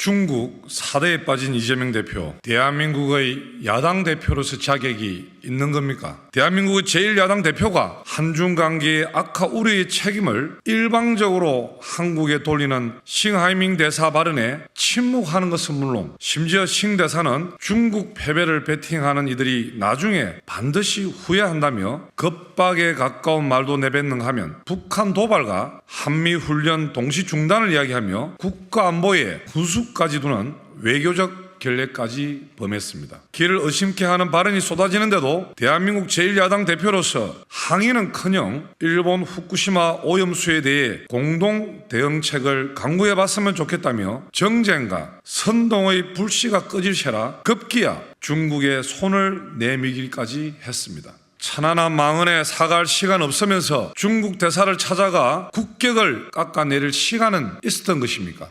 중국 사대에 빠진 이재명 대표, 대한민국의 야당 대표로서 자격이 있는 겁니까? 대한민국의 제1야당 대표가 한중 관계의 악화 우려의 책임을 일방적으로 한국에 돌리는 싱하이밍 대사 발언에 침묵하는 것은 물론 심지어 싱 대사는 중국 패배를 베팅하는 이들이 나중에 반드시 후회한다며 겁박에 가까운 말도 내뱉는하면 북한 도발과 한미 훈련 동시 중단을 이야기하며 국가 안보에 구수까지 두는 외교적 결례까지 범했습니다. 길을 의심케 하는 발언이 쏟아지는데도 대한민국 제1야당 대표로서 항의는커녕 일본 후쿠시마 오염수에 대해 공동 대응책을 강구해 봤으면 좋겠다며 정쟁과 선동의 불씨가 꺼질 새라 급기야 중국에 손을 내미기까지 했습니다. 천안함 망언에 사과할 시간 없으면서 중국 대사를 찾아가 국격을 깎아내릴 시간은 있었던 것입니까?